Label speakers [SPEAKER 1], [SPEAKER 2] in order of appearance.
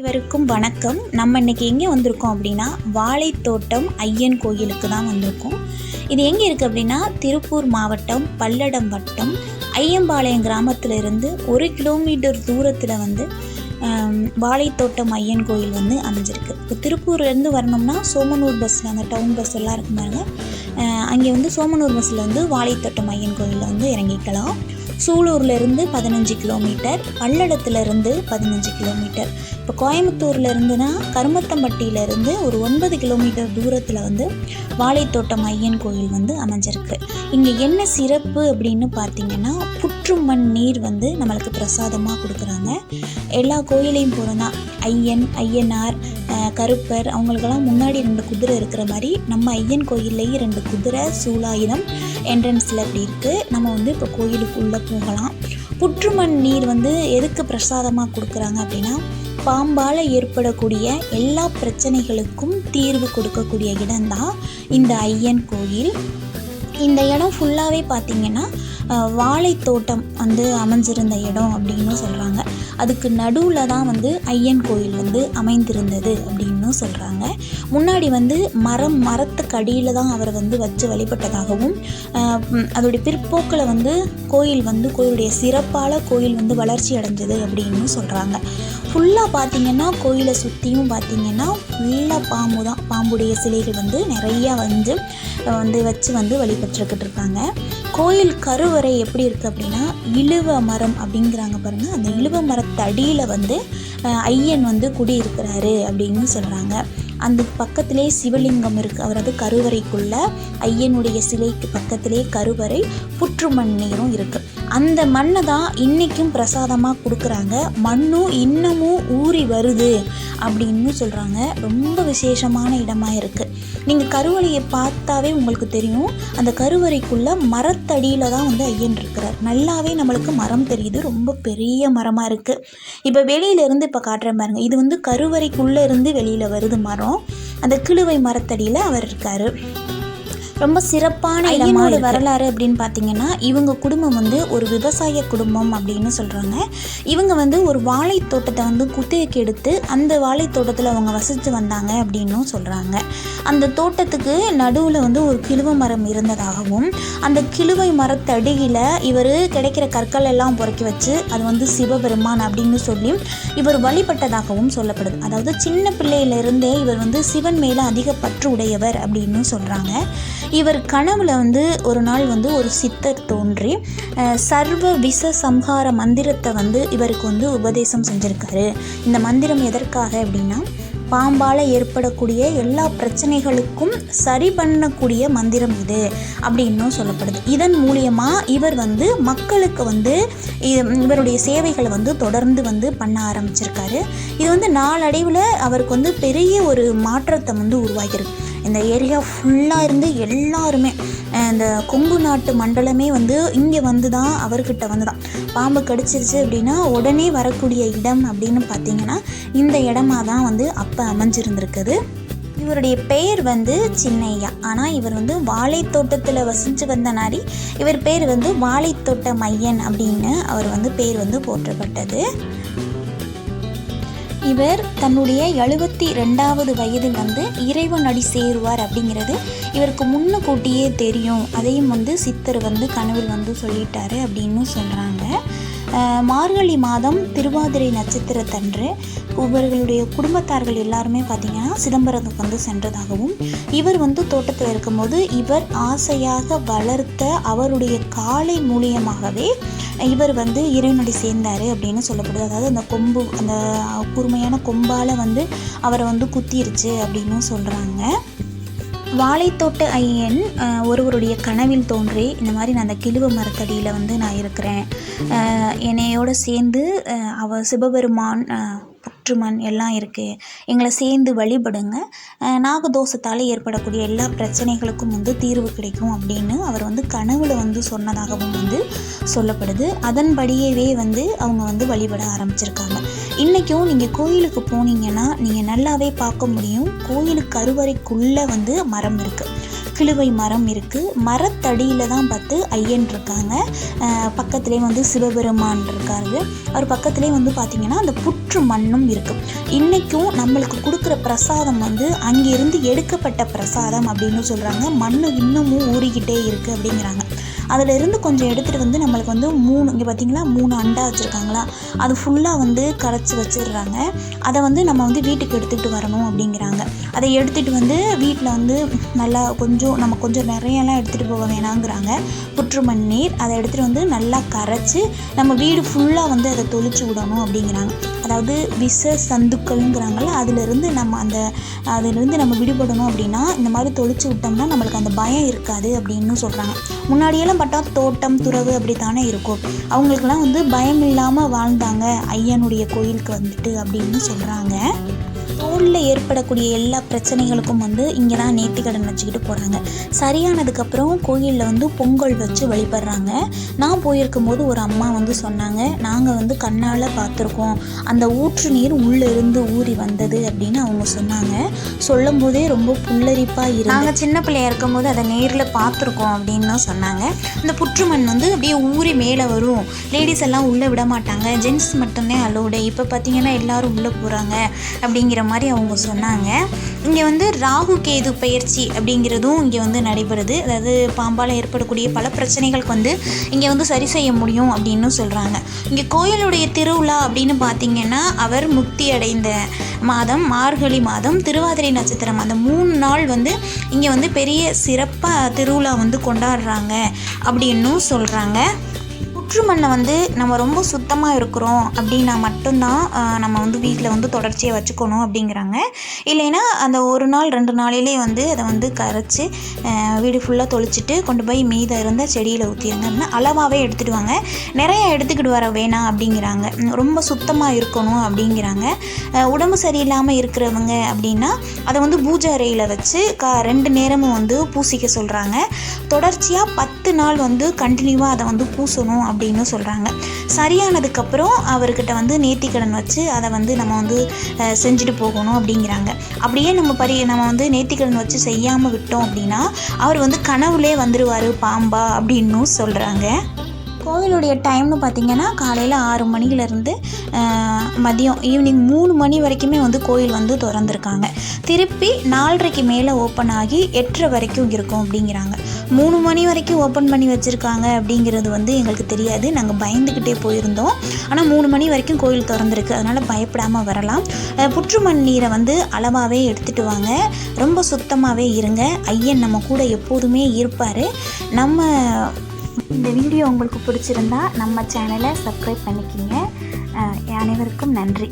[SPEAKER 1] இவருக்கும் வணக்கம். நம்ம இன்னைக்கு எங்கே வந்திருக்கோம் அப்படின்னா வாழைத்தோட்டம் ஐயன் கோயிலுக்கு தான் வந்திருக்கோம். இது எங்கே இருக்குது அப்படின்னா திருப்பூர் மாவட்டம் பல்லடம் வட்டம் ஐயம்பாளையம் கிராமத்துல இருந்து ஒரு கிலோமீட்டர் தூரத்தில் வந்து வாழைத்தோட்டம் ஐயன் கோயில் வந்து அமைஞ்சிருக்கு. இப்போ திருப்பூர்லேருந்து வரணும்னா சோமனூர் பஸ்ஸில் அந்த டவுன் பஸ் எல்லாம் இருக்கும் பாருங்க. அங்கே வந்து சோமனூர் பஸ்ஸில் வந்து வாழைத்தோட்டம் ஐயன் கோயிலில் வந்து இறங்கிக்கலாம். சூலூர்லேருந்து பதினஞ்சு கிலோமீட்டர் பல்லடத்துலேருந்து பதினஞ்சு கிலோமீட்டர். இப்போ கோயம்புத்தூர்ல இருந்துன்னா கருமத்தம்பட்டியிலேருந்து ஒரு ஒன்பது கிலோமீட்டர் தூரத்தில் வந்து வாழைத்தோட்டம் ஐயன் கோயில் வந்து அமைஞ்சிருக்கு. இங்கே என்ன சிறப்பு அப்படின்னு பார்த்தீங்கன்னா புற்றுமண் நீர் வந்து நம்மளுக்கு பிரசாதமாக கொடுக்குறாங்க. எல்லா கோயிலையும் போகிறோன்னா ஐயன் ஐயனார் கருப்பர் அவங்களுக்கெல்லாம் முன்னாடி ரெண்டு குதிரை இருக்கிற மாதிரி நம்ம ஐயன் கோயில்லேயே ரெண்டு குதிரை சூலாயுதம் என்ட்ரன்ஸில் அப்படி இருக்குது நம்ம வந்து இப்போ கோயிலுக்குள்ளே போகலாம். புற்றுமண் நீர் வந்து எதுக்கு பிரசாதமாக கொடுக்குறாங்க அப்படின்னா பாம்பால் ஏற்படக்கூடிய எல்லா பிரச்சனைகளுக்கும் தீர்வு கொடுக்கக்கூடிய இடம்தான் இந்த ஐயன் கோயில். இந்த இடம் ஃபுல்லாகவே பார்த்தீங்கன்னா வாழைத்தோட்டம் வந்து அமைஞ்சிருந்த இடம் அப்படின்னு சொல்கிறாங்க அதுக்கு நடுவில் தான் வந்து ஐயன் கோயில் வந்து அமைந்திருந்தது அப்படின்னு சொல்கிறாங்க முன்னாடி வந்து மரம் மரத்துக்கு அடியில் தான் அவரை வந்து வச்சு வழிபட்டதாகவும் அதோடைய பிற்போக்கில் வந்து கோயில் வந்து கோயிலுடைய சிறப்பால் கோயில் வந்து வளர்ச்சி அடைஞ்சது அப்படின்னு சொல்கிறாங்க ஃபுல்லாக பார்த்தீங்கன்னா கோயிலை சுற்றியும் பார்த்தீங்கன்னா ஃபுல்லாக பாம்பு தான். பாம்புடைய சிலைகள் வந்து நிறையா வந்து வந்து வச்சு வந்து வழிபட்டுருக்கிட்டு இருக்காங்க. கோயில் கருவறை எப்படி இருக்குது அப்படின்னா இழுவ மரம் அப்படிங்கிறாங்க பாருங்கள் அந்த இழுவ மரத்தடியில் வந்து ஐயன் வந்து குடியிருக்கிறாரு அப்படின்னு சொல்கிறாங்க அந்த பக்கத்திலே சிவலிங்கம் இருக்குது அவரது கருவறைக்குள்ள ஐயனுடைய சிலைக்கு பக்கத்திலே கருவறை புற்று நீரும் இருக்குது அந்த மண்ணை தான் இன்றைக்கும் பிரசாதமாக கொடுக்குறாங்க. மண்ணும் இன்னமும் ஊறி வருது. அப்படின்னு சொல்கிறாங்க ரொம்ப விசேஷமான இடமாக இருக்குது நீங்கள் கருவறையை பார்த்தாவே உங்களுக்கு தெரியும். அந்த கருவறைக்குள்ளே மரத்தடியில் தான் வந்து ஐயன் இருக்கிறார். நல்லாவே நம்மளுக்கு மரம் தெரியுது. ரொம்ப பெரிய மரமாக இருக்குது இப்போ வெளியிலேருந்து இப்போ காட்டுறேன் பாருங்க. இது வந்து கருவறைக்குள்ளே இருந்து வெளியில் வருது மரம். அந்த கிழுவை மரத்தடியில் அவர் இருக்கார். ரொம்ப சிறப்பான ஐயனோட வரலாறு அப்படின்னு பார்த்தீங்கன்னா இவங்க குடும்பம் வந்து ஒரு விவசாய குடும்பம் அப்படின்னு சொல்கிறாங்க இவங்க வந்து ஒரு வாழை தோட்டத்தை வந்து குத்தகைக்கு எடுத்து அந்த வாழை தோட்டத்தில் அவங்க வசித்து வந்தாங்க அப்படின்னும் சொல்கிறாங்க அந்த தோட்டத்துக்கு நடுவில் வந்து ஒரு கிழுவை மரம் இருந்ததாகவும் அந்த கிழுவை மரத்தடியில் இவர் கிடைக்கிற கற்கள் எல்லாம் பொறுக்கி வச்சு அது வந்து சிவபெருமான் அப்படின்னு சொல்லி இவர் வழிபட்டதாகவும் சொல்லப்படுது. அதாவது சின்ன பிள்ளையிலிருந்தே இவர் வந்து சிவன் மேலே அதிக பற்று உடையவர் அப்படின்னு சொல்கிறாங்க இவர் கனவுல வந்து ஒரு நாள் வந்து ஒரு சித்தர் தோன்றி சர்வ விஷ சம்ஹார மந்திரத்தை வந்து இவருக்கு வந்து உபதேசம் செஞ்சுருக்காரு. இந்த மந்திரம் எதற்காக அப்படின்னா பாம்பால் ஏற்படக்கூடிய எல்லா பிரச்சனைகளுக்கும் சரி பண்ணக்கூடிய மந்திரம் இது அப்படின்னும் சொல்லப்படுது. இதன் மூலியமாக இவர் வந்து மக்களுக்கு வந்து இவருடைய சேவைகளை வந்து தொடர்ந்து வந்து பண்ண ஆரம்பிச்சிருக்காரு. இது வந்து நாளடைவில் அவருக்கு வந்து பெரிய ஒரு மாற்றத்தை வந்து உருவாக்கியிருக்கு. இந்த ஏரியா ஃபுல்லாக இருந்து எல்லாருமே இந்த கொங்கு நாட்டு மண்டலமே வந்து இங்கே வந்து தான் அவர்கிட்ட வந்து தான் பாம்பு கடிச்சிருச்சு அப்படின்னா உடனே வரக்கூடிய இடம் அப்படின்னு பார்த்தீங்கன்னா இந்த இடமா தான் வந்து அப்போ அமைஞ்சிருந்திருக்குது. இவருடைய பெயர் வந்து சின்னையா. ஆனால் இவர் வந்து வாழைத்தோட்டத்தில் வசித்து வந்த நாரி. இவர் பேர் வந்து வாழைத்தோட்ட மையன் அப்படின்னு அவர் வந்து பேர் வந்து போற்றப்பட்டது. இவர் தன்னுடைய எழுபத்தி ரெண்டாவது வயதில் வந்து இறைவன் அடி சேருவார் அப்படிங்கிறது இவருக்கு முன்னக்கூட்டியே தெரியும். அதையும் வந்து சித்தர் வந்து கனவில் வந்து சொல்லிட்டாரு அப்படின்னு சொல்கிறாங்க மார்கழி மாதம் திருவாதிரை நட்சத்திரத்தன்று இவர்களுடைய குடும்பத்தார்கள் எல்லாருமே பார்த்திங்கன்னா சிதம்பரத்துக்கு வந்து சென்றதாகவும் இவர் வந்து தோட்டத்தில் இருக்கும்போது இவர் ஆசையாக வளர்த்த அவருடைய காலை மூலியமாகவே இவர் வந்து இறைவனடி சேர்ந்தார் அப்படின்னு சொல்லப்படுது. அதாவது அந்த கொம்பு அந்த கூர்மையான கொம்பால் வந்து அவரை வந்து குத்திருச்சு அப்படின்னு சொல்கிறாங்க வாழைத்தோட்ட ஐயன் ஒருவருடைய கனவில் தோன்றி இந்த மாதிரி நான் அந்த கிழுவ மரத்தடியில் வந்து நான் இருக்கிறேன். என்னையோடு என்னையோட சேர்ந்து அவ சிவபெருமான் ஒற்றுமன் எல்லாம் இருக்குது எங்களை சேர்ந்து வழிபடுங்க. நாகதோஷத்தால் ஏற்படக்கூடிய எல்லா பிரச்சனைகளுக்கும் வந்து தீர்வு கிடைக்கும் அப்படின்னு அவர் வந்து கனவுல வந்து சொன்னதாகவும் வந்து சொல்லப்படுது. அதன்படியவே வந்து அவங்க வந்து வழிபட ஆரம்பிச்சிருக்காங்க. இன்றைக்கும் நீங்கள் கோயிலுக்கு போனீங்கன்னா நீங்கள் நல்லாவே பார்க்க முடியும். கோயிலுக்கு கருவறைக்குள்ளே வந்து மரம் இருக்குது கிழுவை மரம் இருக்குது மரத்தடியில் தான் பார்த்து ஐயன் இருக்காங்க. பக்கத்துலேயே வந்து சிவபெருமான் இருக்காரு. அவர் பக்கத்துலேயே வந்து பார்த்திங்கன்னா அந்த புற்று மண்ணும் இருக்குது இன்றைக்கும் நம்மளுக்கு கொடுக்குற பிரசாதம் வந்து அங்கேருந்து எடுக்கப்பட்ட பிரசாதம் அப்படின்னு சொல்கிறாங்க மண் இன்னமும் ஊறிக்கிட்டே இருக்குது அப்படிங்கிறாங்க. அதில் இருந்து கொஞ்சம் எடுத்துகிட்டு வந்து நம்மளுக்கு வந்து மூணு இங்கே பார்த்தீங்களா மூணு அண்டா வச்சுருக்காங்களா? அது ஃபுல்லாக வந்து கரைச்சி வச்சிடுறாங்க. அதை வந்து நம்ம வந்து வீட்டுக்கு எடுத்துகிட்டு வரணும் அப்படிங்கிறாங்க. அதை எடுத்துகிட்டு வந்து வீட்டில் வந்து நல்லா கொஞ்சம் நம்ம கொஞ்சம் நிறையலாம் எடுத்துகிட்டு போக வேணாங்கிறாங்க. புற்றுமண் நீர் அதை எடுத்துகிட்டு வந்து நல்லா கரைச்சி நம்ம வீடு ஃபுல்லாக வந்து அதை தொளிச்சு விடணும் அப்படிங்கிறாங்க. அதாவது விஷ சந்துக்கள்ங்கிறாங்கல்ல அதிலிருந்து நம்ம அந்த அதிலிருந்து நம்ம விடுபடணும் அப்படின்னா இந்த மாதிரி தொளிச்சு விட்டோம்னா நம்மளுக்கு அந்த பயம் இருக்காது அப்படின்னு சொல்கிறாங்க முன்னாடியெல்லாம் பார்த்தா தோட்டம் துறவு அப்படி தானே இருக்கும். அவங்களுக்கெல்லாம் வந்து பயம் இல்லாமல் வாழ்ந்தாங்க ஐயனுடைய கோயிலுக்கு வந்துட்டு அப்படின்னு சொல்கிறாங்க தோலில் ஏற்படக்கூடிய எல்லா பிரச்சனைகளுக்கும் வந்து இங்கே தான் நேர்த்திக்கடன் வச்சுக்கிட்டு போகிறாங்க சரியானதுக்கப்புறம் கோயிலில் வந்து பொங்கல் வச்சு வழிபடுறாங்க. நான் போயிருக்கும் போது ஒரு அம்மா வந்து சொன்னாங்க நாங்கள் வந்து கண்ணால் பார்த்துருக்கோம். அந்த ஊற்று நீர் உள்ளே இருந்து ஊறி வந்தது அப்படின்னு அவங்க சொன்னாங்க. சொல்லும் போதே ரொம்ப புல்லரிப்பாக இருந்து நாங்கள் சின்ன பிள்ளையா இருக்கும்போது அதை நேரில் பார்த்துருக்கோம் அப்படின்னு தான் சொன்னாங்க. இந்த புற்றுமண் வந்து அப்படியே ஊறி மேலே வரும். லேடிஸ் எல்லாம் உள்ளே விட மாட்டாங்க. ஜென்ட்ஸ் மட்டும்தான் அலோடு இப்போ பார்த்தீங்கன்னா எல்லாரும் உள்ளே போகிறாங்க அப்படிங்கிற மாதிரி அவங்க சொன்னாங்க. இங்கே வந்து ராகு கேது பயிற்சி அப்படிங்கிறதும் இங்கே வந்து நடைபெறுது. அதாவது பாம்பால் ஏற்படக்கூடிய பல பிரச்சனைகளுக்கு வந்து இங்கே வந்து சரி செய்ய முடியும் அப்படின்னு சொல்கிறாங்க இங்கே கோயிலுடைய திருவிழா அப்படின்னு பார்த்தீங்கன்னா அவர் முக்தி அடைந்த மாதம் மார்கழி மாதம் திருவாதிரை நட்சத்திரம். அந்த மூணு நாள் வந்து இங்கே வந்து பெரிய சிறப்பாக திருவிழா வந்து கொண்டாடுறாங்க அப்படின்னும் சொல்கிறாங்க புற்றுமண்ணை வந்து நம்ம ரொம்ப சுத்தமாக இருக்கிறோம் அப்படின்னா மட்டும்தான் நம்ம வந்து வீட்டில் வந்து தொடர்ச்சியாக வச்சுக்கணும் அப்படிங்கிறாங்க. இல்லைன்னா அந்த ஒரு நாள் ரெண்டு நாளிலே வந்து அதை வந்து கரைச்சி வீடு ஃபுல்லாக தொளிச்சிட்டு கொண்டு போய் மீதம் இருந்த செடியில் ஊற்றிடுங்கன்னா அளவாகவே எடுத்துடுவாங்க. நிறைய எடுத்துக்கிட்டு வர வேணாம் அப்படிங்கிறாங்க. ரொம்ப சுத்தமாக இருக்கணும் அப்படிங்கிறாங்க. உடம்பு சரியில்லாமல் இருக்கிறவங்க அப்படின்னா அதை வந்து பூஜை அறையில் வச்சு கா ரெண்டு நேரமும் வந்து பூசிக்க சொல்கிறாங்க தொடர்ச்சியாக பத்து நாள் வந்து கண்டினியூவாக அதை வந்து பூசணும் அப்படின்னு சொல்கிறாங்க சரியானதுக்கப்புறம் அவர்கிட்ட வந்து நேர்த்திக்கடன் வச்சு அதை வந்து நம்ம வந்து செஞ்சுட்டு போகணும் அப்படிங்கிறாங்க. அப்படியே நம்ம பரி நம்ம வந்து நேர்த்திக்கடன் வச்சு செய்யாமல் விட்டோம் அப்படின்னா அவர் வந்து கனவுலே வந்துடுவார் பாம்பா அப்படின்னும் சொல்கிறாங்க கோவிலுடைய டைம்னு பார்த்தீங்கன்னா காலையில் ஆறு மணிலேருந்து மதியம் ஈவினிங் மூணு மணி வரைக்குமே வந்து கோயில் வந்து திறந்துருக்காங்க. திருப்பி நாலரைக்கு மேலே ஓப்பன் ஆகி எட்டரை வரைக்கும் இருக்கும் அப்படிங்கிறாங்க. மூணு மணி வரைக்கும் ஓப்பன் பண்ணி வச்சுருக்காங்க அப்படிங்கிறது வந்து எங்களுக்கு தெரியாது. நாங்கள் பயந்துக்கிட்டே போயிருந்தோம். ஆனால் மூணு மணி வரைக்கும் கோயில் திறந்துருக்கு. அதனால் பயப்படாமல் வரலாம். அஹ், புற்றுமண் நீரை வந்து அளவாகவே எடுத்துகிட்டு வாங்க. ரொம்ப சுத்தமாகவே இருங்க. ஐயன் நம்ம கூட எப்போதுமே இருப்பார். நம்ம இந்த வீடியோ உங்களுக்கு பிடிச்சிருந்தா நம்ம சேனலை சப்ஸ்கிரைப் பண்ணிக்கிங்க. அனைவருக்கும் நன்றி.